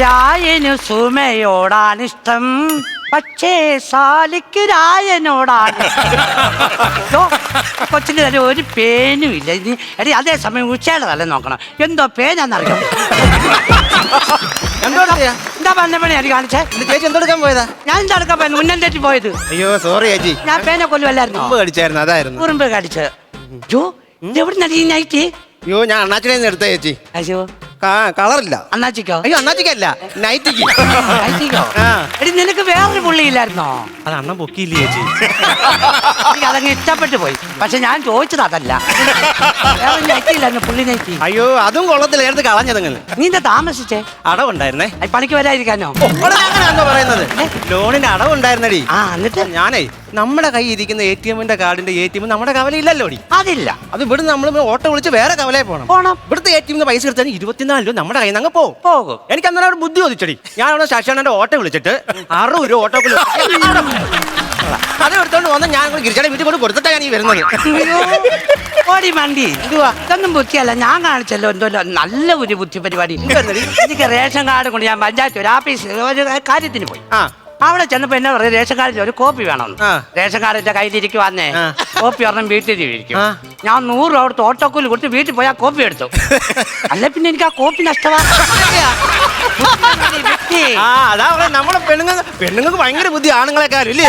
രായനു സുമയോടാണിഷ്ടം പക്ഷേ സാലിക്ക് രായനോടാണ്. കൊച്ചിന് തന്നെ ഒരു പേനും ഇല്ല. ഇനി എടി അതേസമയം ഉച്ചയുടെ തല നോക്കണം. എന്തോ പേനാന്നറിയാം? എന്തോടാ എന്താ പറഞ്ഞ പണി അടി കാണിച്ചേ? ചേച്ചി എന്തെടുക്കാൻ പോയതാ? ഞാൻ എന്താ എടുക്കാൻ പോയത്? മുന്നം തെറ്റി പോയത്. അയ്യോ സോറി ചേച്ചി. ഞാൻ പേനെ കൊല്ലുമല്ലായിരുന്നു കടിച്ചായിരുന്നു അതായിരുന്നു. ഉറുമ്പ് കടിച്ചത്. ജോ എവിടെ നടി നൈറ്റ് അയ്യോ ഞാൻ അണ്ണാച്ചിനെ എടുത്ത ചേച്ചി. അയ്യോ. കളറില്ല. അന്നാച്ചിക്കോ അയ്യോ അണ്ണാച്ചിക്കല്ല. നൈറ്റിക്ക്. നൈറ്റിക്കോ ആ. എടി നിനക്ക് വേറൊരു പുള്ളിയില്ലായിരുന്നോ? അത് അണ്ണൻ പൊക്കിയില്ലേ ചേച്ചി? എനിക്ക് അതങ്ങ് ഇഷ്ടപ്പെട്ടു പോയി. പക്ഷെ ഞാൻ ചോദിച്ചത് അതല്ല. വേറെ നൈറ്റിയില്ലായിരുന്നു പുള്ളി നൈറ്റി? അയ്യോ അതും കൊള്ളത്തില്ല. എടുത്ത് കളഞ്ഞതങ്ങനെ നീ എന്താ താമസിച്ചേ? അടവുണ്ടായിരുന്നേ. അത് പണിക്ക് വരാതിരിക്കാനോ? അങ്ങനെയാണോ പറയുന്നത്. ലോണിന് അടവുണ്ടായിരുന്നടി. ആ എന്നിട്ട്? ഞാനേ നമ്മുടെ കൈ ഇരിക്കുന്ന എ ടി എമ്മിന്റെ കാർഡിന്റെ എ ടി എം നമ്മുടെ കവലയില്ലല്ലോ ഡി അതില്ല. അത് ഇവിടുന്ന് നമ്മൾ ഓട്ടോ വിളിച്ച് വേറെ കവലയിൽ പോകണം പോണം. ഇവിടുത്തെ എ ടി എമ്മിന് പൈസ എടുത്താൽ ഇരുപത്തിനാല് രൂപ നമ്മുടെ കയ്യിൽ നിന്ന് അങ്ങ് പോകും. പോകും. എനിക്ക് അന്നേരം ഒരു ബുദ്ധി ചോദിച്ചടി. ഞാൻ അവിടെ ശശാണന്റെ ഓട്ടോ വിളിച്ചിട്ട് അറുപത് രൂപ ഓട്ടോ അത് എടുത്തോണ്ട് വന്ന് ഞാൻ ഗിരിജയുടെ വീട്ടിൽ കൊണ്ട് കൊടുത്തിട്ടാണ് ഞാൻ ഈ വരുന്നത്. ഓടി മണ്ടി എന്തുവാ? ഇതൊന്നും ബുദ്ധിയല്ല. ഞാൻ കാണിച്ചല്ലോ എന്തോ നല്ല ഒരു ബുദ്ധി പരിപാടി? എനിക്ക് റേഷൻ കാർഡ് കൊണ്ട് ഞാൻ പഞ്ചായത്ത് ഒരു ഓഫീസ് ഒരു കാര്യത്തിന് പോയി. ആ. അവിടെ ചെന്നപ്പോ എന്നെ പറഞ്ഞു റേഷൻ ഒരു കോപ്പി വേണം. റേഷൻ വന്നേ കയ്യിലിരിക്കുവാന്നേ കോപ്പി ഒരെണ്ണം വീട്ടിൽ ഇരിക്കും. ഞാൻ നൂറ് രൂപ കൊടുത്ത് ഓട്ടോക്കൂലി കൊടുത്ത് വീട്ടിൽ പോയി ആ കോപ്പി എടുത്തു. അല്ല പിന്നെ എനിക്ക് ആ കോപ്പി നഷ്ടമാണ് നമ്മളെ പെണ്ണുങ്ങൾ പെണ്ണുങ്ങൾക്ക് ഭയങ്കര ബുദ്ധി ആണുങ്ങളെക്കാരും ഇല്ലേ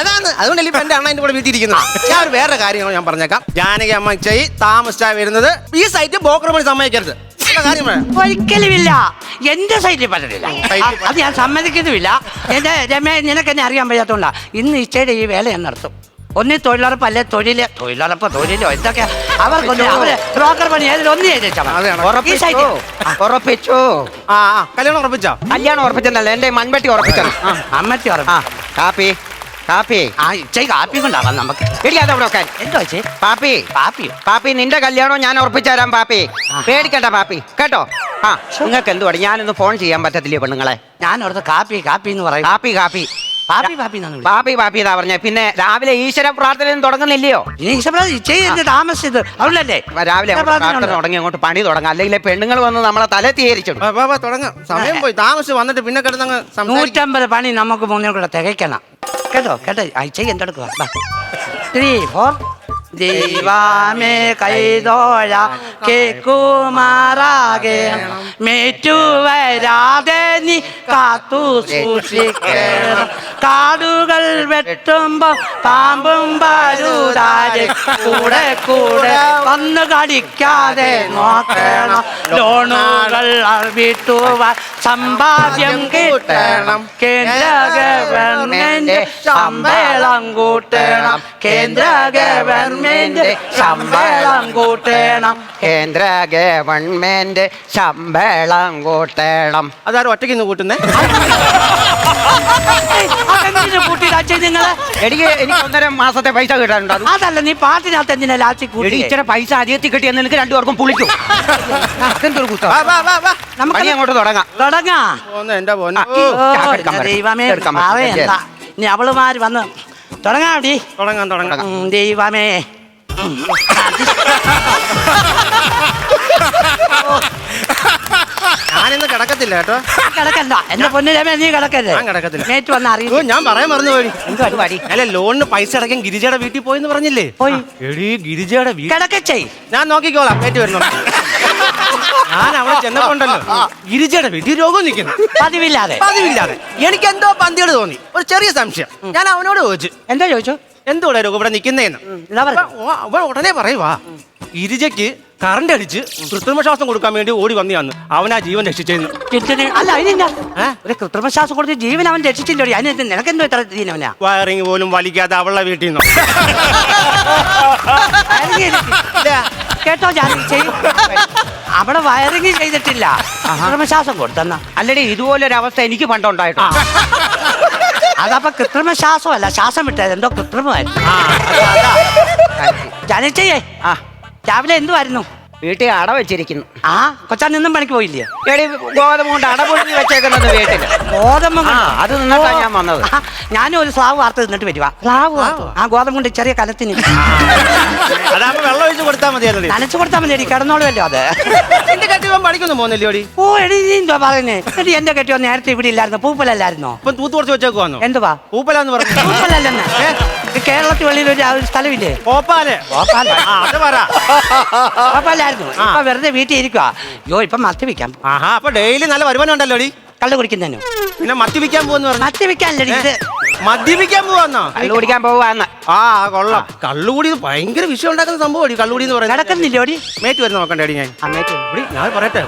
അതാണ്. അതുകൊണ്ടല്ലേ ഇപ്പൊ എന്റെ അണ്ണ എന്റെ കൂടെ വീട്ടിരിക്കുന്നത് ഞാൻ ഒരു വേറെ കാര്യങ്ങൾ ഞാൻ പറഞ്ഞേക്കാം. ജാനകി അമ്മ താമസിച്ചായി താമസിച്ചാ വരുന്നത്. ഈ സൈറ്റ് ബോക്കർ പണി സമ്മതിക്കരുത്. ഉള്ള കാര്യം പറയാം ഒരിക്കലുമില്ല. എന്റെ സൈറ്റിൽ പറഞ്ഞില്ല അത് ഞാൻ സമ്മതിക്കുന്നുമില്ല. എന്റെ രമേ നിനക്ക് എന്നെ അറിയാൻ വയ്യാത്തോണ്ടാ. ഇന്ന് ഇച്ചയുടെ ഈ വേല ഞാൻ നടത്തും. ഒന്നി തൊഴിലുറപ്പ് അല്ലെ തൊഴിൽ തൊഴിലുറപ്പ് തൊഴിലോ എന്തൊക്കെ? അവർക്കൊന്നും അവർ ബ്രോക്കർ പണി ഏതിലും ഒന്ന് മതി. ഈ ഉറപ്പിച്ചു? സൈറ്റിൽ. ഉറപ്പിച്ചു? ആ ആ. കല്യാണം ഉറപ്പിച്ചോ? കല്യാണം ഉറപ്പിച്ചല്ലേ എന്റെ മൺവെട്ടി ഉറപ്പിച്ചത്. അമ്മച്ചി ഉറപ്പ് കാപ്പി. കാപ്പി. ആ ഇച്ചൈ കാപ്പി കൊണ്ടാവാം നമുക്ക്. ഇല്ലാതെ അവിടെ വെക്കാൻ. എന്തോ ചേ പാപ്പി. പാപ്പി. പാപ്പി നിന്റെ കല്യാണം ഞാൻ ഉറപ്പിച്ചു തരാം പാപ്പി. പേടിക്കണ്ട പാപ്പി. കേട്ടോ? ആ നിങ്ങൾക്ക് എന്തുവാണ് ഞാനൊന്ന് ഫോൺ ചെയ്യാൻ പറ്റത്തില്ലേ പെണ്ണുങ്ങളെ? ഞാൻ അവിടുത്തെ കാപ്പി കാപ്പി എന്ന് പറയും. കാപ്പി കാപ്പി. പാപ്പി പാപ്പി എന്നാണ് വിളിക്കുന്നത്. പാപ്പി പാപ്പി ഇതാ പറഞ്ഞ. പിന്നെ രാവിലെ ഈശ്വര പ്രാർത്ഥന തുടങ്ങുന്നില്ലയോ താമസിച്ചത് അവളല്ലേ? രാവിലെ പ്രാർത്ഥന തുടങ്ങി അങ്ങോട്ട് പണി തുടങ്ങാം. അല്ലെങ്കിൽ പെണ്ണുങ്ങൾ വന്ന് നമ്മളെ തല തീയരിച്ചിടും. തുടങ്ങാം. സമയം പോയി. താമസിച്ച് വന്നിട്ട് പിന്നെ കിടന്നങ്ങ് നൂറ്റമ്പത് പണി നമുക്ക് മുന്നേ കൂടെ തികയ്ക്കണം. കേട്ടോ കേട്ടോ. അയച്ച എന്തെടുക്കുക. ത്രീ ഫോർ ദൈവാമേ കൈതോഴ കേക്കുമാറാകേണം മേറ്റു വരാതെ നീ കാത്തു സൂക്ഷിക്കണം. കാടുകൾ വെട്ടുമ്പോ പാമ്പും പരുതാരെ കൂടെ കൂടെ വന്ന് കടിക്കാതെ നോക്കണം. ലോണുകൾ വിട്ടുവാൻ സമ്പാദ്യം കിട്ടണം. കേന്ദ്ര ഗവൺമെന്റ് ശമ്പളം കൂട്ടണം. കേന്ദ്ര ഗവൺമെന്റ് ശമ്പളം കൂട്ടണം. കേന്ദ്ര ഗവൺമെന്റ് ശമ്പളം കൂട്ടണം. അതാരും ഒറ്റയ്ക്ക് ഇന്ന് കൂട്ടുന്നേ? എനിക്ക് എനിക്ക് ഒന്നര മാസത്തെ പൈസ കിട്ടാനുണ്ട്. അത് അതല്ല നീ പാട്ടിനകത്ത് എന്തിനാ ലാച്ചി എടി കൂട്ടി ഇച്ചിരി പൈസ അധികത്തിൽ കിട്ടിയെന്ന് എനിക്ക് രണ്ടുപേർക്കും പുളിക്കും. അതെന്തൊരു വാ നമുക്ക് പണി അങ്ങോട്ട് തുടങ്ങാം. തുടങ്ങാ. പോന്ന് എന്റെ ആ, ഓ, ഓ, എടുക്കാൻ. ദൈവമേ എടുക്കാൻ പറ്റും. പറയണ്ട ഇനി അവളുമാര് വന്ന് തുടങ്ങാം തുടങ്ങാം. ഉം, ദൈവമേ. ഉം. ഞാനിന്ന് കിടക്കത്തില്ല കേട്ടോ. കിടക്കണ്ട. എന്റെ പൊന്നു രമേ നീ കിടക്കരുത്. ഞാൻ കിടക്കത്തില്ല. നേറ്റ് വന്ന് അറിയോ ഞാൻ പറയാൻ മറന്നു പോയി. എന്ത് പരിപാടി? അല്ല ലോണിന് പൈസ അടക്കാൻ ഗിരിജയുടെ വീട്ടിൽ പോയെന്ന് പറഞ്ഞില്ലേ? പോയി. എടീ ഗിരിജയുടെ വീട്ടിൽ കിടക്കച്ചേ. ഞാൻ നോക്കിക്കോളാം. ഏറ്റു വരുന്നു ഞാൻ അവിടെ ചെന്നപ്പോണ്ടല്ലോ ഗിരിജയുടെ വീട്ടിൽ രോഗം നിൽക്കുന്നു. പതിവില്ലാതെ. പതിവില്ലാതെ. എനിക്ക് എന്തോ പന്തിയോട് തോന്നി. ഒരു ചെറിയ സംശയം. ഞാൻ അവനോട് ചോദിച്ചു. എന്താ ചോദിച്ചു? എന്തുകൂടെ രോഗം ഇവിടെ നിൽക്കുന്നേന്ന്? അവൻ ഉടനെ പറയുവാ ഗിരിജയ്ക്ക് കറണ്ട് അടിച്ച് കൃത്രിമശ്വാസം കൊടുക്കാൻ വേണ്ടി ഓടി വന്നിയാന്ന് അവനാ ജീവൻ രക്ഷിച്ചെന്ന്. അല്ല അതിനെന്താ? ഏ? ഒരു കൃത്രിമ കൊടുത്ത് ജീവൻ അവൻ രക്ഷിച്ചില്ല അതിന് നിനക്കെന്തോ ഇത്ര ദീനവനാ വയറിങ് പോലും വലിക്കാതെ അവളുടെ വീട്ടിൽ നിന്നോ? കേട്ടോ ഞാൻ ചെയ്യും. അവിടെ വയറിങ് ചെയ്തിട്ടില്ല. കൃത്രിമശ്വാസം കൊടുത്തെന്ന. ഇതുപോലെ ഒരു അവസ്ഥ എനിക്ക് പണ്ടുണ്ടായിട്ടുണ്ട്. അതപ്പൊ കൃത്രിമ ശ്വാസമല്ല ശ്വാസം വിട്ടത് എന്തോ കൃത്രിമമായിരുന്നു. ജനിച്ചേ ആ. രാവിലെ എന്തുവായിരുന്നു? വീട്ടിൽ അട വെച്ചിരിക്കുന്നു. ആ കൊച്ചാൻ നിന്നും പണിക്ക് പോയില്ലേ? എടി ഗോതമ്പ് കൊണ്ട് അട പൊടിഞ്ഞ് വെച്ചേക്കുന്നത് വീട്ടിൽ ഗോതമ്പ് ആ, അത് നിന്നിട്ടാ ഞാൻ വന്നത്. ഞാനും ഒരു സ്ലാവ് വാർത്ത നിന്നിട്ട് വരുവാ സ്ലാവ് ആ. ഗോതമ്പ് കൊണ്ട് ചെറിയ കലത്തിന്. അതാകുമ്പോ വെള്ളം ഒഴിച്ച് കൊടുത്താൽ നനച്ചു കൊടുത്താൽ മതി കിടന്നോളുമല്ലോ അത്. എന്റെ കെട്ടിവൻ പഠിക്കുന്നു പോകുന്നില്ലോടി ഓ എടി നീ എന്തോ പറയുന്നേ? എടി എന്റെ കെട്ടിയോ നേരത്തെ ഇവിടെ ഇല്ലായിരുന്നു. പൂപ്പലല്ലായിരുന്നോ? ഇപ്പം തൂത്ത് കുറച്ച് വെച്ചേക്ക് വന്നു എന്തുവാ? പൂപ്പലാന്ന് പറഞ്ഞു പൂപ്പലല്ലെന്ന്. കേരളത്തിൽ വെളിയിൽ ഒരു സ്ഥലമില്ലേ? പോപ്പാൽ. ഭോപ്പാൽ. അത് പറ. പൂപ്പലായിരുന്നു ഇപ്പൊ വെറുതെ വീട്ടിൽ ഇരിക്കുക അയ്യോ ഇപ്പൊ മത്തി വിൽക്കാം. ആഹാ അപ്പൊ ഡെയിലി നല്ല വരുമാനം ഉണ്ടല്ലോ കള്ളു കുടിക്കുന്നു പിന്നെ മദ്യപിക്കാൻ പോവെന്ന് പറഞ്ഞു. മത്തി വിൽക്കാനല്ലേ ഇത് മദ്യപിക്കാൻ പോവാന്നോ? കള്ളു കുടിക്കാൻ പോവാന്ന്. ആ കൊള്ളാം. കള്ളുകൂടി ഭയങ്കര വിഷയം ഉണ്ടാക്കുന്ന സംഭവം കള്ളുകൂടി എന്ന് പറയുന്നത് നടക്കുന്നില്ലോടി മേറ്റ് വരുന്ന നോക്കണ്ടേടി ഞാൻ. ഇവിടെ ഞാൻ പറയട്ടെ.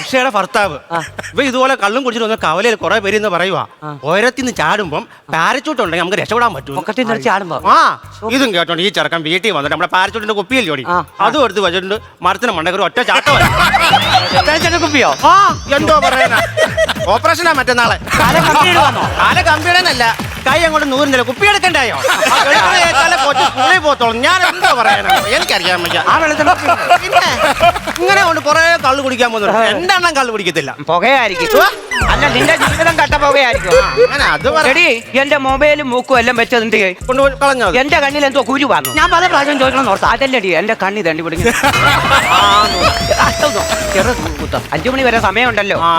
വിഷയുടെ ഭർത്താവ്. ഇപ്പൊ ഇതുപോലെ കള്ളും കുടിച്ചിട്ട് വന്ന കവലയിൽ കുറെ പേര് എന്ന് പറയുവാ. ഓരത്തിന്ന് ചാടുമ്പം പാരച്ചൂട്ട് ഉണ്ടെങ്കിൽ നമുക്ക് രക്ഷപ്പെടാൻ പറ്റും. നിന്ന് ചാടുമ്പോ. ആ ഇതും കേട്ടോണ്ട് ഈ ചെറുക്കൻ വീട്ടിൽ വന്നിട്ട് നമ്മുടെ പാരച്ചൂട്ടിന്റെ കുപ്പിയല്ലേ ഓടി? അതും എടുത്ത് വെച്ചിട്ടുണ്ട്. മരത്തിന് മണ്ടക്കൊരു ഒറ്റ ചാട്ടം കുപ്പിയോ? ആ എന്തോ പറയാനാ ഓപ്പറേഷനാ മറ്റന്നാളെ. കാല കമ്പ്യൂട്ടർ കമ്പിയുടെന്നല്ല. കൈ അങ്ങോട്ട് നൂറിന്റെ കുപ്പി എടുക്കണ്ടായോ കൊച്ചു സ്കൂളിൽ പോത്തോളും ഞാൻ എന്താ പറയാനോ എനിക്കറിയാൻ പറ്റിയ ആ വെള്ളത്തിൽ പിന്നെ ഇങ്ങനെ കൊണ്ട് കുറെ കള്ളു കുടിക്കാൻ പോകുന്നു എന്തെണ്ണം കള്ളു കുടിക്കത്തില്ല പുകയായിരിക്കും അല്ല നിന്റെ ജീവിതം കട്ട പുകയായിരിക്കും അങ്ങനെ അത് എടി എന്റെ മൊബൈലും മൂക്കും എല്ലാം വെച്ചത് എന്ത്? കൊണ്ടുപോയി കളഞ്ഞോ എന്റെ കണ്ണിൽ എന്തോ കുരു വന്നു ഞാൻ പല പ്രാവശ്യം ചോദിക്കണം നോർത്താ അതല്ലടി എന്റെ കണ്ണി തണ്ടി പിടിക്കും അഞ്ചു മണി വരെ സമയമുണ്ടല്ലോ ആ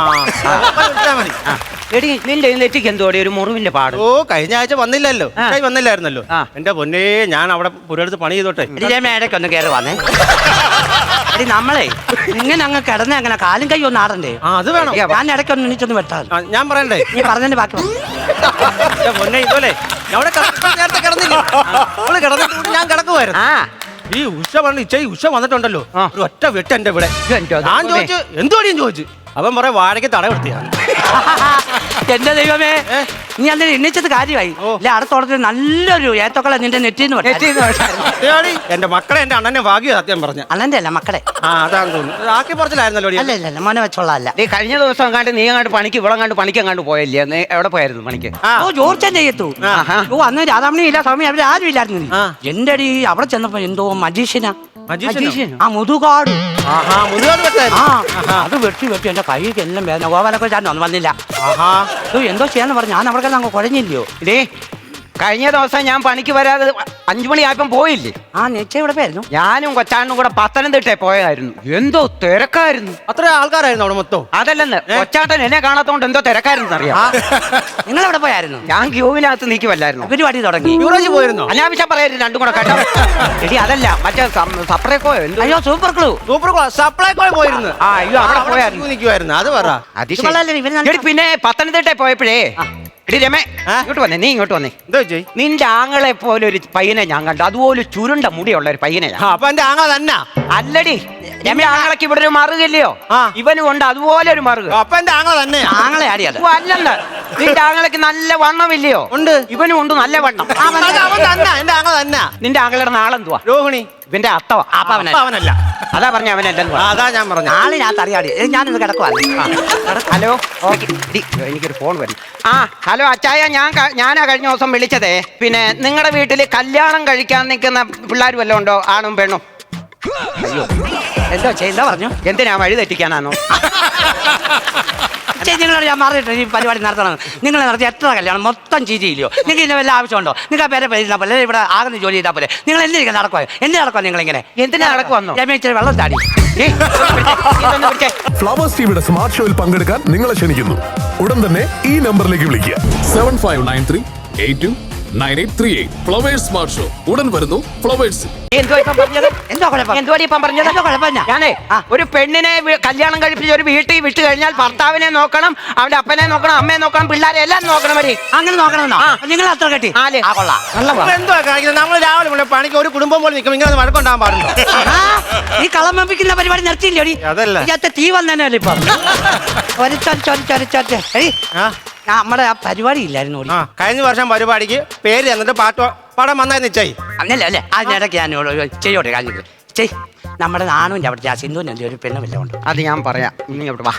എടി നിന്റെ നെറ്റിക്ക് എന്തോടി? ഒരു മുറിവിന്റെ പാട്. ഓ കഴിഞ്ഞ ആഴ്ച വന്നില്ലല്ലോ. വന്നില്ലായിരുന്നല്ലോ. ആ. എന്റെ പൊന്നേ ഞാൻ അവിടെ പുരടുത്ത് പണി ചെയ്തോട്ടെ. മേടയ്ക്ക് ഒന്ന് കയറി വന്നേ. എടി നമ്മളെ ഇങ്ങനെ അങ്ങ് കിടന്ന് അങ്ങനെ കാലും കൈ ഒന്ന് ആടണ്ടേ? ആ അത് വേണം. ഞാൻ ഇടയ്ക്ക് ഒന്ന് എണീച്ചൊന്ന് വെട്ടാൽ ആ, ഞാൻ പറയണ്ടേ? നീ പറഞ്ഞതിന്റെ ബാക്കി പറ. എന്റെ പൊന്നെ ഇതുപോലെ ഞാൻ അവിടെ കിടന്ന് നേരത്തെ കിടന്നില്ല? അവൾ കിടന്നിട്ട് ഞാൻ കിടക്കുമായിരുന്നു ആ. ഈ ഉഷ പറഞ്ഞു ഇച്ച ഉഷ വന്നിട്ടുണ്ടല്ലോ. ആ. ഒരു ഒറ്റ വെട്ട് എന്റെ ഇവിടെ. എന്റെ ഞാൻ. ചോദിച്ചു എന്തോടിയും ചോദിച്ചു. അവൻ പറയാ വാഴയ്ക്ക് തട കൊടുത്തിയാണ് എന്റെ ദൈവമേ നീ അന്ന് എണ്ണിച്ചത് കാര്യമായി. ഇല്ല അടുത്തോളത്തിൽ നല്ലൊരു ഏത്തക്കള നിന്റെ നെറ്റിന്ന്. എന്റെ മക്കളെ എന്റെ അണ്ണനെ ഭാഗ്യ സത്യം പറഞ്ഞു. അണ്ണന്റെ അല്ല മക്കളെ. ആ അതാണ് തോന്നുന്നു. ആക്കി പറച്ചിലായിരുന്നല്ലോ അല്ല ഇല്ല മോനെ വെച്ചോളാം അല്ല. നീ കഴിഞ്ഞ ദിവസം കണ്ട് നീ അങ്ങോട്ട് പണിക്ക് ഇവിടെ കണ്ട് പണിക്ക് അങ്ങോട്ട് പോയല്ലേ? നീ എവിടെ പോയായിരുന്നു പണിക്ക്? ഓ ജോർച്ചൻ ചെയ്യത്തു. ഓ അന്ന് രാധാമണി ഇല്ല സ്വാമി അവിടെ ആരും ഇല്ലായിരുന്നു. എന്റെ അടി അവിടെ ചെന്നപ്പോ എന്തോ മജീഷ്യനാ? ആ മുതുകാട്. ആഹാ മുതുകാട് ആ അത് വെട്ടി വെട്ടി എന്റെ കൈക്ക് എല്ലാം വേദന. ഗോപാലൊക്കെ ചാൻ ഒന്നും വന്നില്ല. ആഹാ. എന്തോ ചെയ്യാന്ന് പറഞ്ഞു. ഞാൻ അവിടെ അങ്ങ് കുഴഞ്ഞില്ലയോ? ഇതേ കഴിഞ്ഞ ദിവസം ഞാൻ പണിക്ക് വരാതെ അഞ്ചു മണിയായപ്പം പോയില്ലേ? ആ നെച്ച ഇവിടെ പോയായിരുന്നു. ഞാനും കൊച്ചാണനും കൂടെ പത്തനംതിട്ടേ പോയായിരുന്നു. എന്തോ തിരക്കായിരുന്നു. അത്ര ആൾക്കാരായിരുന്നു അവിടെ മൊത്തം. അതല്ലെന്ന് കൊച്ചാട്ടൻ എന്നെ കാണാത്തോണ്ട് എന്തോ തിരക്കായിരുന്നു അറിയാം. നിങ്ങൾ അവിടെ പോയായിരുന്നു? ഞാൻ ക്യൂവിനകത്ത് നീക്കുമല്ലായിരുന്നു പരിപാടി തുടങ്ങി. പോയിരുന്നു? പോയിരുന്നോ അനാവശ്യം പറയരുത് രണ്ടും കൂടെ കേട്ടോ എടി അതല്ല മറ്റേ സപ്രേക്കോയോ എന്തോ? അയ്യോ super clue super clue Supplyco പോയിരുന്നു. ആ അയ്യോ അവിടെ പോയായിരുന്നു. നിൽക്കുമായിരുന്നു അത് പറ. പിന്നെ പത്തനംതിട്ടേ പോയപ്പോഴേ എടി രമേ ഇങ്ങോട്ട് വന്നേ നീ ഇങ്ങോട്ട് വന്നേ. എന്താ ചോയ് നിന്റെ ആങ്ങളെ പോലെ ഒരു പയ്യനെ ഞാൻ കണ്ടു. അതുപോലെ ചുരുണ്ട മുടിയുള്ള ഒരു പയ്യനെ ഞാൻ അപ്പൊ എന്റെ ആങ്ങള തന്നെ? അല്ലടി രമേ ആങ്ങളക്ക് ഇവിടെ ഒരു മറുകല്ലയോ? ഇല്ലയോ ഇവനും ഉണ്ട് അതുപോലെ ഒരു മറുക. അപ്പൊ എന്റെ ആങ്ങള തന്നെ ആങ്ങളെ ആടിയത് ഓ, അല്ലെന്ന് നിന്റെ ആങ്ങളക്ക് നല്ല വണ്ണമില്ലയോ? ഉണ്ട്. ഇവനും ഉണ്ട് നല്ല വണ്ണം. തന്നെ. നിന്റെ ആകളുടെ നാളെന്തുവാ? രോഹിണി. ഇവന്റെ അത്തവ. അവനല്ല അതാ പറഞ്ഞ അവനല്ലെന്ന് ആ, അതാ ഞാൻ പറഞ്ഞ. ഞാൻ അറിയാടി. ഏ, ഞാനിന്ന് കിടക്കുവായിരുന്നു ഹലോ. ഓക്കെ. എനിക്കൊരു ഫോൺ വരും. ആ ഹലോ അച്ചായ ഞാൻ ക- ഞാനാ കഴിഞ്ഞ ദിവസം വിളിച്ചതേ. പിന്നെ നിങ്ങളുടെ വീട്ടിൽ കല്യാണം കഴിക്കാൻ നിൽക്കുന്ന പിള്ളേർ വല്ലതും ഉണ്ടോ? ആണും പെണ്ണും? എന്തോ എന്താ പറഞ്ഞു? എന്തിനാ വഴി തെറ്റിക്കാനാണോ? ചേച്ചി നിങ്ങളോട് ഞാൻ മാറിയിട്ട് ഈ പരിപാടി നടത്തണം. നിങ്ങൾ നടത്തി എത്ര കല്യാണം? മൊത്തം ചീച്ചിയില്ലയോ നിങ്ങൾക്ക് ഇതിന് വല്ല ആവശ്യമുണ്ടോ? നിങ്ങൾ പേരെ പേരിട്ടാ പോലെ ഇവിടെ ആകുന്ന ജോലി ചെയ്താൽ പോലെ. നിങ്ങൾ എന്തിനാ നടക്കുക എന്തിനാ നടക്കുക നിങ്ങൾ ഇങ്ങനെ എന്തിനാ നടക്കുവന്നോ? ഞാൻ ഇച്ചിരി വെള്ളം താടി. ഫ്ലവേഴ്സ് ടിവിയുടെ സ്മാർട്ട് ഷോയിൽ പങ്കെടുക്കാൻ നിങ്ങളെ ക്ഷണിക്കുന്നു. ഉടൻ തന്നെ ഈ നമ്പറിലേക്ക് വിളിക്കുക. Seven five nine three eight two nine eight three eight. Flowers smart show. ഉടൻ വരുന്നു ഫ്ലവേഴ്സ്. ഞാനേ ഒരു പെണ്ണിനെ കല്യാണം കഴിപ്പിച്ച് ഒരു വീട്ടിൽ വിട്ടു കഴിഞ്ഞാൽ ഭർത്താവിനെ നോക്കണം അവന്റെ അപ്പനെ നോക്കണം അമ്മയെ നോക്കണം പിള്ളേരെ എല്ലാം നോക്കണം വരി. അങ്ങനെ നോക്കണം. നിങ്ങൾ അത്ര കെട്ടി. എന്തുവാ കാണിക്കുന്നത്? നമ്മൾ രാവിലെ മുതൽ പണിക്ക് ഒരു കുടുംബം പോലെ നിൽക്കും. ഇങ്ങനെ വഴക്കുണ്ടാകാൻ പാടില്ല ആ, ഈ കളം വെപ്പിക്കുന്ന പരിപാടി നിർത്തിയില്ലേ അതല്ല. തീ വന്നേനല്ലേ ഇപ്പൊ? ആ. നമ്മുടെ ആ പരിപാടി ഇല്ലായിരുന്നു ആ കഴിഞ്ഞ വർഷം പരിപാടിക്ക് പേര് എന്നിട്ട് പാട്ട് പടം വന്നായി നിശ്ചയി അന്നല്ലേ അല്ലേ അതിനിടയ്ക്ക് ഞാൻ ചെയ്യോട്ടെ കാര്യം ചെയ് നമ്മുടെ നാണുവിന്റെ അവിടെ ആ സിന്ധുവിന്റെ ഒരു പെണ്ണ് വല്ല ഉണ്ട്? അത് ഞാൻ പറയാം. നീ അവിടെ വാ.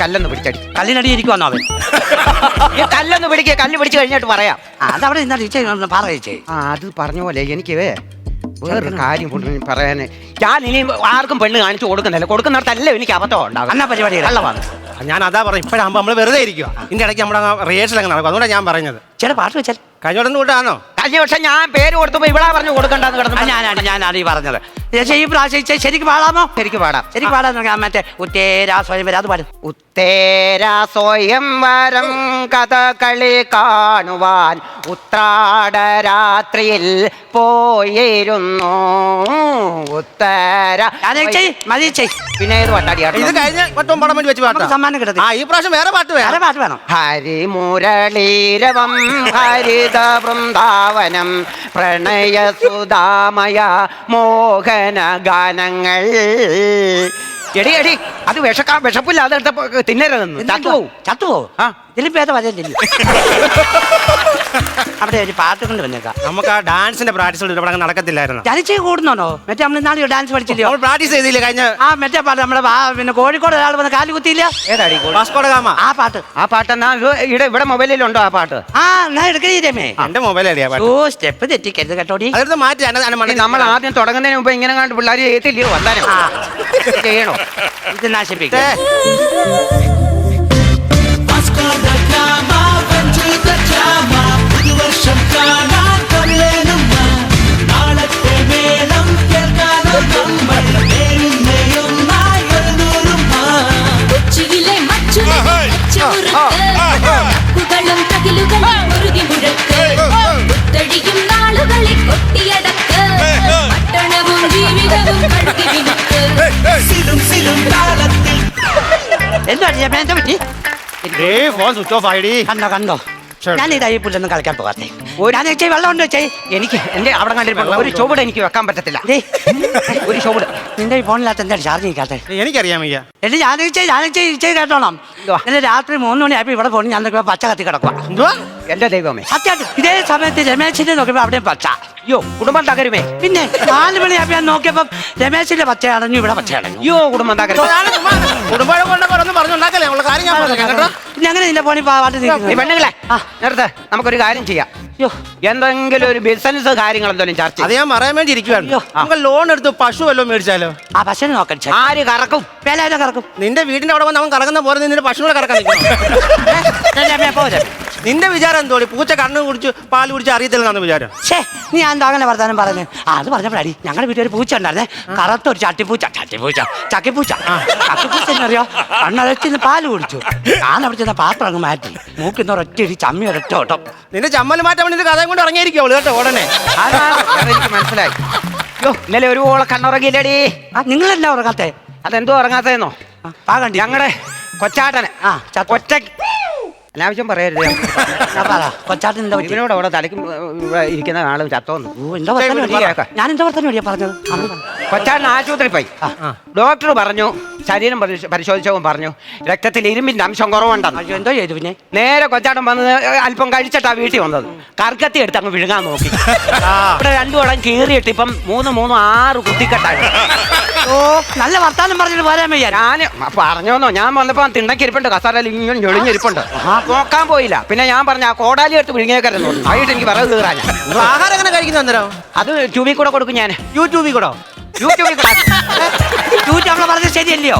കല്ലൊന്ന് പിടിച്ചടി. കല്ലിനടി ഇരിക്കുവാന്നോ അവൻ? ഈ കല്ലൊന്ന് പിടിക്കുക കല്ല് പിടിച്ച് കഴിഞ്ഞിട്ട് പറയാം. അത് അവിടെ ഇന്നാ ചേച്ചി പറയേ പറ ആ അത് പറഞ്ഞ പോലെ എനിക്ക് വേറൊരു കാര്യം കൂടി പറയാന്. ഞാൻ ഇനി ആർക്കും പെണ്ണ് കാണിച്ചു കൊടുക്കുന്നില്ല. കൊടുക്കുന്നിടത്തല്ല എനിക്ക് അബദ്ധം ഉണ്ടാകും എന്നാ പരിപാടി? കള്ളമാണ് ഞാൻ അതാ പറയും ഇപ്പോഴാകുമ്പോൾ നമ്മൾ വെറുതെ ഇരിക്കുക ഇതിന്റെ ഇടയ്ക്ക് നമ്മുടെ റിഹേഴ്സൽ അങ്ങ് നടക്കും. അതുകൊണ്ടാണ് ഞാൻ പറഞ്ഞത് ചില പാട്ട് വെച്ചാൽ കഴിഞ്ഞ ഉടനെ കൂട്ടാണോ കഴിഞ്ഞ പക്ഷേ ഞാൻ പേര് കൊടുത്തപ്പോൾ ഇവിടെ പറഞ്ഞു കൊടുക്കണ്ടെന്ന് കിടന്നു ഞാനാണ് ഞാനാണ് ഈ പറഞ്ഞത്. ഈ പ്രാവശ്യം ശരിക്കും പാടാമോ? ശരിക്കും പാടാം. ശരിക്കും പാടാൻ നോക്കാം മറ്റേ ഉത്തേരാ സ്വയം വരാതെ അത് ഉത്തേരാ സ്വയം വരം കഥകളി കാണുവാൻ ഉത്രാട രാത്രിയിൽ പോയിരുന്നു. ഉത്തര മതി ചെയ് പിന്നെ ഏത് വട്ടാടിയാട്ടോ ഇത് കഴിഞ്ഞ വട്ടം പടം വേണ്ടി വെച്ച് നമുക്ക് സമ്മാനം കിട്ടത്തി ആ ഈ പ്രാവശ്യം വേറെ പാട്ട് വേറെ വേറെ പാട്ട് വേണം. ഹരിമുരളീരവം ഹരിത വൃന്ദാവനം പ്രണയ സുധാമയ മോഹന ഗാനങ്ങൾ എടി എടി അത് വിഷക്കാ വിഷപ്പില്ല അതെടുത്തപ്പോ തിന്നരുതെന്ന്. ചത്തുപോകും ചത്തുപോകും ആ. ഇതിലും ഭേദം വരലില്ല അവിടെ ഒരു പാട്ട് കൊണ്ട് വന്നേക്കാം. നമുക്ക് ആ ഡാൻസിന്റെ പ്രാക്ടീസ് ഇവിടെ അങ്ങ് നടക്കത്തില്ലായിരുന്നു. ചലിച്ചേ കൂടുന്നുണ്ടോ മറ്റേ നമ്മൾ ഇന്നാളെ ഡാൻസ് പഠിച്ചില്ലയോ? നമ്മൾ പ്രാക്ടീസ് ചെയ്തില്ല കഴിഞ്ഞ ആ മറ്റേ പാട്ട് നമ്മുടെ വാ- പിന്നെ കോഴിക്കോട് ഒരാൾ വന്ന് കാലി കുത്തിയില്ല? ഏതാടി വാസ്കോഡ ഗാമ. ആ പാട്ട്. ആ പാട്ട് എന്നാ ഇവിടെ ഇവിടെ മൊബൈലിലുണ്ടോ ആ പാട്ട്? ആ എന്നാ എടുക്കണേ രമേ. എന്റെ മൊബൈൽ പാട്ട്. ഓ സ്റ്റെപ്പ് തെറ്റിക്കരുത് കേട്ടോടി അതെടുത്ത് മാറ്റി നമ്മൾ ആദ്യം തുടങ്ങുന്നതിന് മുമ്പ് ഇങ്ങനെ കണ്ട് പിള്ളേർ ചെയ്യത്തില്ലയോ? വന്നാലും. ചെയ്യണോ? ഇത് നശിപ്പിക്കും. എന്താ രമേ എന്താ പറ്റി? ഫോൺ സ്വിച്ച് ഓഫ് ആയിടി. കണ്ടോ കണ്ടോ. ഞാൻ ഇതായി പുല്ലൊന്നും കളിക്കാൻ പോകാത്തെ. ഞാൻ ചേച്ചി വെള്ളം ഉണ്ടോ ചേച്ചി എനിക്ക് എന്റെ അവിടെ കണ്ടിരിപ്പുണ്ട് ഒരു ചുവട് എനിക്ക് വെക്കാൻ പറ്റത്തില്ല. ഒരു ചുവട്. നിന്റെ ഫോണിനകത്ത് എന്താണ് ചാർജ് ചെയ്യിക്കാത്തെ എനിക്കറിയാം വയ്യ. എന്റെ ഞാൻ ഞാൻ കേട്ടോണം. എന്തുവാ? ഇന്നലെ രാത്രി മൂന്ന് മണിയായപ്പോ ഇവിടെ പോയി ഞാൻ നോക്കിയപ്പോ പച്ച കത്തി കിടക്കുക എന്റെ ദൈവമേ. സത്യം ഇതേ സമയത്ത് രമേശിനെ നോക്കിയപ്പോ അവിടെ പച്ച. അയ്യോ കുടുംബം തകരുമേ. പിന്നെ നാല് മണിയായപ്പോ ഞാൻ നോക്കിയപ്പോ രമേശിന്റെ പച്ച അടഞ്ഞു ഇവിടെ പച്ച അടഞ്ഞു. യോ കുടുംബം തകരും കുടുംബം കൊണ്ടൊക്കെ പറഞ്ഞുണ്ടാക്കല്ലേ ഉള്ള കാര്യം ഞാൻ പറഞ്ഞു കേട്ടോ. പിന്നെ അങ്ങനെ നിന്റെ പോണി പാട്ട് പെണ്ണുങ്ങളെ. നേരത്തെ നമുക്കൊരു കാര്യം ചെയ്യാം. എന്തെങ്കിലും ഒരു ബിസിനസ് കാര്യങ്ങൾ എന്തെങ്കിലും ചർച്ച അത് ഞാൻ പറയാൻ വേണ്ടി ഇരിക്കുവാണ്. നമുക്ക് ലോൺ എടുത്ത് പശു വല്ലതും മേടിച്ചാലോ? ആ പശുവിനെ നോക്കാൻ ആര് കറക്കും? വില കറക്കും. നിന്റെ വീടിന്റെ അവിടെ വന്ന് അവൻ കറങ്ങുന്ന പോലെ നിന്റെ പശുവിനെ കറക്കാൻ നിന്റെ വിചാരം എന്തോടി? പൂച്ച കണ്ണു കുടിച്ച് പാൽ കുടിച്ച് അറിയത്തില്ലെന്നാണ് വിചാരം. ഛേ നീ എന്താ അങ്ങനെ വർത്താനം പറഞ്ഞു ആ അത് പറഞ്ഞപ്പോഴാടി ഞങ്ങളുടെ വീട്ടിൽ ഒരു പൂച്ച ഉണ്ടായിരുന്നേ. കറുത്ത ഒരു ചട്ടിപ്പൂച്ച ചട്ടിപ്പൂച്ച ചക്കിപ്പൂച്ച. ചക്കിപ്പൂച്ച എന്നറിയോ? കണ്ണടച്ചിന്ന് പാൽ കുടിച്ചു. ഞാൻ അവിടെ ചെന്ന പാത്രം അങ്ങ് മാറ്റി. മൂക്കിന്ന് ഒരൊറ്റ ഇടി ചമ്മി ഒരൊറ്റ ഓട്ടം. നിന്റെ ചമ്മൽ മാറ്റാൻ വേണ്ടി കഥയും കൊണ്ട് ഇറങ്ങിയിരിക്കും അവൾ കേട്ടോ ഉടനെ. എനിക്ക് മനസ്സിലായി. ഇന്നലെ ഒരു ഓളെ കണ്ണുറങ്ങിയില്ലടി? ആ നിങ്ങളെല്ലാം ഉറങ്ങാത്തേ? അതെന്തോ ഉറങ്ങാത്തേന്നോ? ആ, പാ കണ്ടി ഞങ്ങളുടെ കൊച്ചാട്ടന്. ആ, ചത്തു. ഒറ്റ അനാവശ്യം പറയരുത്. ഞാൻ പറ. കൊച്ചാട്ടൻ എന്താ പറ്റി. ഇവനോട് അവിടെ തലയ്ക്ക് ഇരിക്കുന്ന ആളും ചത്തോന്നു. ഓ എന്താ. ഞാൻ എന്താ പറഞ്ഞത്? അന്ന് പറ. കൊച്ചാട്ടൻ ആശുപത്രി പോയി. ഡോക്ടർ പറഞ്ഞു ശരീരം പരിശോ- പരിശോധിച്ചവൻ പറഞ്ഞു രക്തത്തിൽ ഇരുമ്പിന്റെ അംശം കുറവുണ്ടെന്ന്. എന്തോ ചെയ്തു പിന്നെ? നേരെ കൊച്ചാടം വന്ന് അല്പം കഴിച്ചിട്ടാ വീട്ടിൽ വന്നത്. കർക്കത്തി എടുത്ത് അങ്ങ് വിഴുങ്ങാൻ നോക്കി. ഇവിടെ രണ്ടു വടം കീറിയിട്ട് ഇപ്പം മൂന്ന് മൂന്ന് ആറ് കുത്തിക്കെട്ടായി. ഓ നല്ല വർത്താനം പറഞ്ഞിട്ട് പോരാൻ വയ്യ. ഞാൻ പറഞ്ഞോന്നോ ഞാൻ വന്നപ്പോ തിണ്ടക്കിരിപ്പുണ്ട് കസാരയിൽ ഇങ്ങനെ ഞൊളിഞ്ഞിരിപ്പുണ്ട്. നോക്കാൻ പോയില്ല. പിന്നെ ഞാൻ പറഞ്ഞ ആ കോടാലി എടുത്ത് വിഴുങ്ങിയേക്കരുന്നു ആയിട്ട് എനിക്ക് വിറക് കീറാൻ ആഹാരം എങ്ങനെ കഴിക്കുന്ന അത് ട്യൂബിൽ കൂടെ കൊടുക്കും ഞാൻ യൂട്യൂബിൽ കൂടോ? യൂട്യൂബിൽ കൂടെ യൂട്യൂബ് നമ്മൾ പറഞ്ഞത് ശരിയല്ലയോ?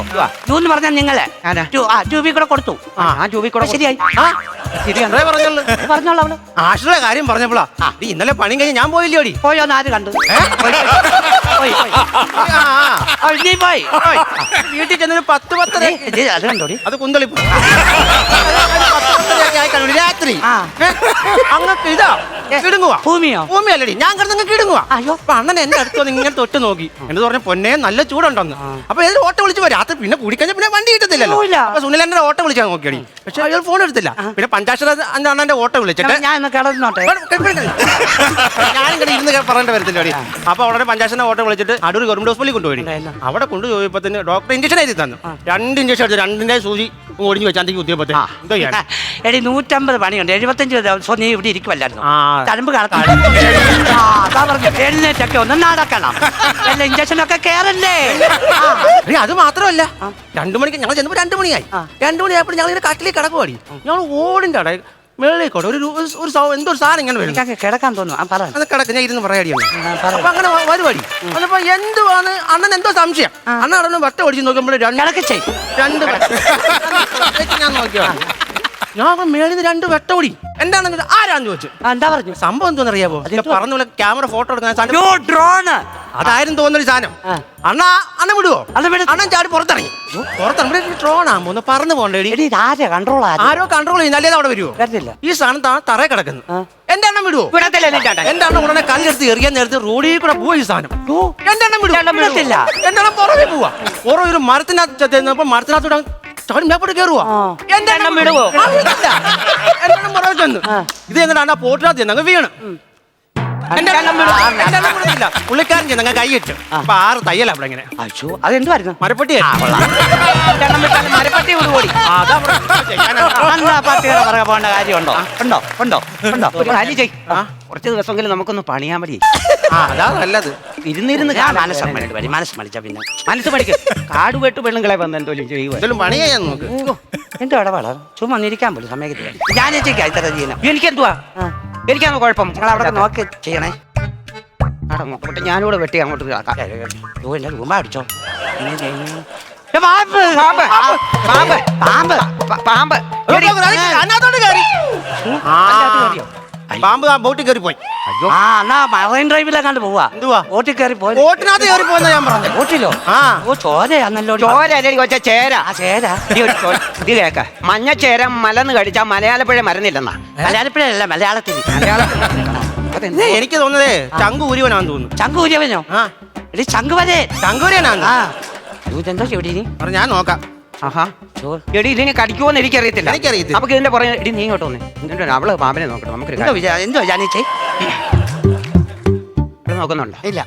ടൂ എന്ന് പറഞ്ഞാൽ നിങ്ങളെ. ആരാ? ടൂ ആ ട്യൂബിൽ കൂടെ കൊടുത്തു. ആ ആ. ട്യൂബിൽ കൂടെ ശരിയായി. ആ. ശരിയാണ്. പറഞ്ഞോളൂ അത് പറഞ്ഞോളൂ അവൾ. ആഷിയുടെ കാര്യം പറഞ്ഞപ്പോളാ. ഇന്നലെ പണി കഴിഞ്ഞ് ഞാൻ പോയില്ലോടി പോയോ ആര് കണ്ടു പോയി, പോയി, പോയി. വീട്ടിൽ ചെന്നൊരു പത്ത് പത്തര അത് കണ്ടോടി? അത് കുന്തളിപ്പ്. രാത്രി. അങ്ങക്ക് ഇതാ കിടുങ്ങുവാ. ഭൂമിയോ? ഭൂമിയല്ലടി ഞാൻ കിടന്നങ്ങ് കിടുങ്ങുവാ. അയ്യോ. അണ്ണൻ എന്റെ അടുത്ത് വന്ന് ഇങ്ങനെ തൊട്ട് നോക്കി. എന്ന് പറഞ്ഞ പൊന്നെ നല്ല ചൂടുണ്ടെന്ന്. അപ്പൊ ഏത് ഓട്ടോ വിളിച്ചു പോയി രാത്രി പിന്നെ കുടിക്കഴിഞ്ഞ പിന്നെ വണ്ടി കിട്ടത്തില്ലല്ലോ. അപ്പൊ അപ്പൊ സുനിലേന്റെ ഓട്ടോ വിളിച്ചാൽ നോക്കിയടി. പക്ഷെ അയാൾ ഫോൺ എടുത്തില്ല. പിന്നെ പഞ്ചാക്ഷര അണ്ണന്റെ ഓട്ടോ വിളിച്ചിട്ട് ഞാൻ കിടന്നോട്ടെ. ഞാനിങ്ങനെ ഇരുന്ന് പറയേണ്ട വരത്തില്ലടി. അപ്പൊ അവിടെ പഞ്ചായത്തിന്റെ ഓട്ടോ വിളിച്ചിട്ട് അടൂർ ഗവൺമെന്റ് ഹോസ്പിറ്റലിൽ കൊണ്ടുപോയി. അവിടെ അവിടെ കൊണ്ടുപോയപ്പോ തന്നെ ഡോക്ടർ ഇഞ്ചക്ഷൻ എഴുതി തന്നു. രണ്ട് ഇഞ്ചക്ഷൻ എടുത്തു രണ്ടിന്റെ സൂചി ഒടിഞ്ഞു വെച്ചാൽ കുത്തിയപ്പോ എന്തോ ചെയ്യാൻ? എടി നൂറ്റമ്പത് പണിയുണ്ട്. എഴുപത്തഞ്ച് ദിവസം നീ ഇവിടെ ഇരിക്കുമല്ലായിരുന്നു. തഴമ്പ് എഴുന്നേറ്റൊക്കെ ഒന്ന് നടക്കണം. അല്ല ഇഞ്ചക്ഷനൊക്കെ കേറല്ലേ? അത് മാത്രമല്ല. രണ്ടു മണിക്ക് ഞങ്ങൾ ചെന്നപ്പോ രണ്ടു മണിയായി. രണ്ടു മണിയായപ്പോൾ ഞങ്ങൾ ഇങ്ങനെ കട്ടിലേക്ക് കിടക്കുവാടി. ഞങ്ങൾ ഓടിന്റെ അവിടെ മേളിലേക്കോട്ടെ ഒരു ഒരു- ഒരു സൗ- എന്തോ ഒരു സാധനം ഇങ്ങനെ വരും എനിക്കൊക്കെ കിടക്കാൻ തോന്നുന്നു. ആ പറ. അത് കിടക്ക് ഞാൻ ഇരുന്ന് പറയാടിയാണ് ആ, പറ. അപ്പൊ അങ്ങനെ വ- വരുവാടി. അപ്പൊ എന്തുവാണ് അണ്ണൻ എന്തോ സംശയം. അണ്ണൻ അടന്ന് വട്ട ഓടിച്ച് നോക്കുമ്പോൾ രണ്ട് കിടക്ക് ചെയ് രണ്ട് വെട്ട- ഞാൻ നോക്കിയോ? ഞാൻ മേളിൽ നിന്ന് രണ്ട് വെട്ടോടി എന്താണെന്ന് ചോദിച്ചാ, ആരാന്ന് ചോദിച്ചു? ആ, എന്താ പറഞ്ഞു? സംഭവം എന്തോന്ന് അറിയാവോ? അതെന്തുവാ? പറഞ്ഞ പോലെ ക്യാമറ ഫോട്ടോ എടുക്കാൻ സാധനം ഡ്രോണ്. അതായിരുന്നു തോന്നുന്നൊരു സാധനം. അണ്ണ അണ്ണാ വിടുവോ? അണ്ണൻ വിടും. അണ്ണൻ ചാടി പുറത്തിറങ്ങി. പുറത്തിറങ്ങി. ട്രോണാ ഒന്ന് പറന്ന് പോണ്ടേടി കൺട്രോൾ ആരെ? ആരോ? കൺട്രോൾ ചെയ്യുന്ന. അല്ലേ അവിടെ വരുവോ? വരത്തില്ല. ഈ സാധനം താ തറയെ കിടക്കുന്നു. എന്റെ എണ്ണം വിടുവോ? എന്റെ അണ്ണ ഉടനെ കല്ലെടുത്ത് എറിയാൻ നേരത്തെ റോഡിൽ കൂടെ പോയി ഈ സാധനം. എന്റെ എണ്ണം വിടുവോ. എന്റെ എണ്ണം പുറമെ പോവാ. പുറകെ ഒരു മരത്തിനകത്ത് മരത്തിനകത്ത് മരത്തിനകത്തൂടെ ചാടി മേപ്പോട്ട് കയറുവാ. എന്റെ എണ്ണം വിടുവോ. എന്റെ എണ്ണം പുറകെ ചെന്ന്. ഇത് എന്നിട്ട് ആ പോട്ടിനകത്ത് ചെന്നങ്ങ് വീണ്. എന്റെ? എന്റെ പുള്ളിക്കാരൻ കൈയിട്ടു അപ്പൊ ആറ് തയ്യല അവിടെ ഇങ്ങനെ അയ്യോ അതെന്തുവായിരുന്നു മരപ്പെട്ടി രണ്ടെണ്ണം വിടുപോടി. അന്ന് പോകേണ്ട കാര്യമുണ്ടോ ഉണ്ടോ ഉണ്ടോ ഉണ്ടോ ഒരു കാര്യം ചെയ് കുറച്ച് ദിവസമെങ്കിലും നമുക്കൊന്ന് പണിയാൻ മതി അതാ നല്ലത് ഇരുന്നിരുന്ന് ഞാൻ മനസ്സ്. മണിട്ട് വരും മനസ്സ് മണിച്ച പിന്നെ മനസ്സ് പഠിക്കും കാട് വെട്ട് പെണ്ണുങ്ങളെ വന്ന് എന്തോലും ചെയ്യുക എന്തെങ്കിലും പണി ചെയ്യാൻ നോക്ക് എന്റെ ഇടപാടാ ചുമ്മാ ഒന്നിരിക്കാൻ പോലും സമയത്ത് ഞാൻ ചെയ്യാം ഇത്ര എന്തുവാ എനിക്കെന്തുവാ എനിക്കാണ് കുഴപ്പം. നിങ്ങൾ അവിടെ നോക്കി ചെയ്യണേ. അവിടെ അങ്ങോട്ട് ഞാനിവിടെ വെട്ടി അങ്ങോട്ട് കിടക്കാം റൂമ അടിച്ചോ? പാമ്പ് പാമ്പ് പാമ്പ് പാമ്പ് പാമ്പ്. അതിനകത്തോട്ട് കയറി? പാമ്പ് ബോട്ടിൽ കയറി പോയി. ആ എന്നാ മറൈൻ ഡ്രൈവിലെങ്ങാണ്ട് പോവാ. എന്തുവാ? ബോട്ടിൽ കയറി പോയി. ബോട്ടിനകത്ത് കയറി പോയെന്നാ ഞാൻ പറഞ്ഞു ഓട്ടിലോ ആ. ഓ ചോരയാന്നല്ലോ ചോര അല്ലടി കൊച്ച ചേര. ആ ചേര. നീ ഒരു ചോ- ഇത് കേക്ക. മഞ്ഞ ചേര മലന്ന് കടിച്ചാ മലയാളപ്പുഴ മരുന്നില്ലെന്നാ. മലയാളപ്പിഴല്ല മലയാളത്തിൽ. അതെന്താ? എനിക്ക് തോന്നുന്നതേ ചങ്കു ഉരിവനാന്ന് തോന്നുന്നു. ചങ്കൂരിയവനോ ആ. എടി ചങ്ക് വരെ. ചങ്കുരിയനാന്ന് ആ. ഇതെന്തോ ചെവിടി പറഞ്ഞു ഞാൻ നോക്കാം. ആഹാ. എടി ഇതിനെ കടിക്കുമോന്ന് എനിക്കറിയത്തില്ല. എനിക്കറിയത്തില്ല. നമുക്ക് ഇതിന്റെ പുറകെ എടി നീ ഇങ്ങോട്ട് വന്നേ. എന്നിട്ട് അവൾ പാമ്പിനെ നോക്കട്ടെ നമുക്കൊരു എന്തോ കാര്യം. വിചാ എന്തോ ജാനിച്ചേ ഇവിടെ നോക്കുന്നുണ്ടോ? ഇല്ല.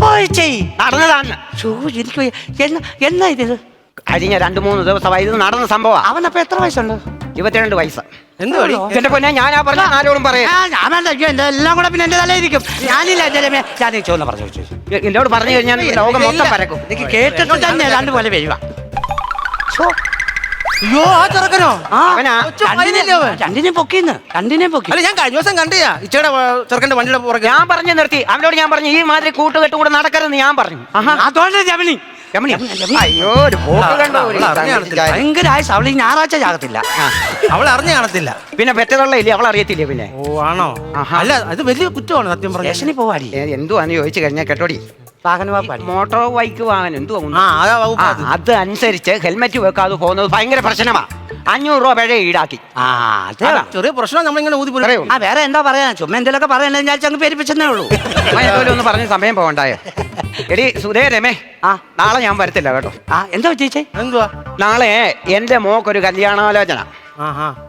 പോയി ചെയ് നടന്നതാണ്. ചോ എനിക്ക് വയ്യ. എന്നാ എന്നാ ഇത്? കഴിഞ്ഞ രണ്ടു മൂന്ന് ദിവസമായി ഇത് നടന്ന സംഭവം അവനപ്പോ എത്ര വയസ്സുണ്ട്? ഇരുപത്തിരണ്ട് വയസ്സ്. എന്തുവാടി? എന്റെ പൊന്നെ ആ പറഞ്ഞ ആരോടും പറയാം. ഞാൻ വേണ്ട അയ്യോ എന്റെ എല്ലാം കൂടെ പിന്നെ എന്റെ തലയിരിക്കും ഞാനില്ല എന്റെ രമേ ഞാൻ ചോദിച്ചു പറഞ്ഞു ചോദിച്ചു. എന്നോട് പറഞ്ഞു കഴിഞ്ഞാൽ ലോകം മൊത്തം പരക്കും. എനിക്ക് കേട്ടിട്ട് തന്നെ ഏതാണ്ട് പോലെ വരുക. അയ്യോ ആ ചെറുക്കനോ? രണ്ടിനെ പൊക്കിന്ന് രണ്ടിനെ പൊക്കി. അല്ല ഞാൻ കഴിഞ്ഞ ദിവസം കണ്ടിയാ ഇച്ചയുടെ ചെറുക്കന്റെ വണ്ടിയുടെ പുറകെ. ഞാൻ പറഞ്ഞു നിർത്തി. അവനോട് ഞാൻ പറഞ്ഞു ഈ മാതിരി കൂട്ടുകെട്ട് കൂടെ നടക്കരുതെന്ന് ഞാൻ പറഞ്ഞു. അതോടെ രമണി. അയ്യോ ഒരു പോക്ക് കണ്ടോ ഒരു സംഗതി. ഭയങ്കര ആയുസ് അവൾ ഈ ഞായറാഴ്ച ചാകത്തില്ല. അവൾ അറിഞ്ഞു കാണത്തില്ല. പിന്നെ പെറ്റതള്ള ഇല്ലേ അവൾ അറിയത്തില്ലേ പിന്നെ? ഓ ആണോ? ആഹാ. അല്ല അത് വലിയ കുറ്റമാണ് സത്യം പറഞ്ഞു സ്റ്റേഷനിൽ പോവാടി. എന്തുവാന്ന് ചോദിച്ചു കഴിഞ്ഞാൽ കേട്ടോടി. വാഹന മോട്ടോർ ബൈക്ക് വാഹനം ആ അതാ വകുപ്പ് അത്. അത് അനുസരിച്ച് ഹെൽമെറ്റ് വെക്കാതെ പോകുന്നത് ഭയങ്കര പ്രശ്നമാ. അഞ്ഞൂറ് രൂപ പിഴ ഈടാക്കി. ആ അത് അതാ. ചെറിയ പ്രശ്നം നമ്മളിങ്ങനെ ഊതി പോയി ആ വേറെ എന്താ പറയാ? ചുമ്മാ എന്തെങ്കിലുമൊക്കെ പറയാൻ ഞാൻ അങ്ങ് പേരിപ്പിച്ചെന്നേ ഉള്ളൂ. അതുപോലെ ഒന്ന് പറഞ്ഞ സമയം പോകണ്ടായോ. എടി സുധേ രമേ ആ. നാളെ ഞാൻ വരത്തില്ല കേട്ടോ. ആ എന്താ ചേച്ചി? എന്തുവാ നാളെ എന്റെ മോക്കൊരു കല്യാണാലോചന.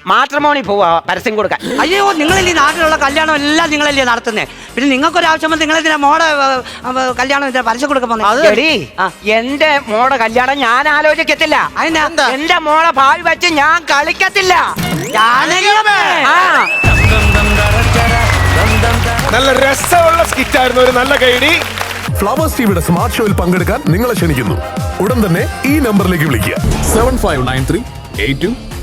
മാട്രിമോണി പോവാ പരസ്യം കൊടുക്കാൻ. അയ്യോ നിങ്ങളല്ലേ ഈ നാട്ടിലുള്ള കല്യാണം എല്ലാം നിങ്ങളല്ലേ നടത്തുന്നത് പിന്നെ നിങ്ങൾക്ക് ഒരു ആവശ്യം നിങ്ങൾ നിങ്ങളെന്തിനാ മോടെ കല്യാണം ഇതിന്റെ പരസ്യം കൊടുക്കാൻ പോകുന്നത് എന്റെ മോടെ കല്യാണം ഞാൻ ആലോചിക്കത്തില്ല? എന്റെ മോളെ ഭാവി വെച്ച് ഞാൻ കളിക്കത്തില്ല. നല്ല രസമുള്ള സ്കിറ്റായിരുന്നു ഒരു നല്ല കൈഡി. ഫ്ലവേഴ്സ് ടിവിയുടെ സ്മാർട്ട് ഷോയിൽ പങ്കെടുക്കാൻ നിങ്ങളെ ക്ഷണിക്കുന്നു. ഉടൻ തന്നെ ഈ നമ്പറിലേക്ക് വിളിക്കുക. Seven five nine three eight two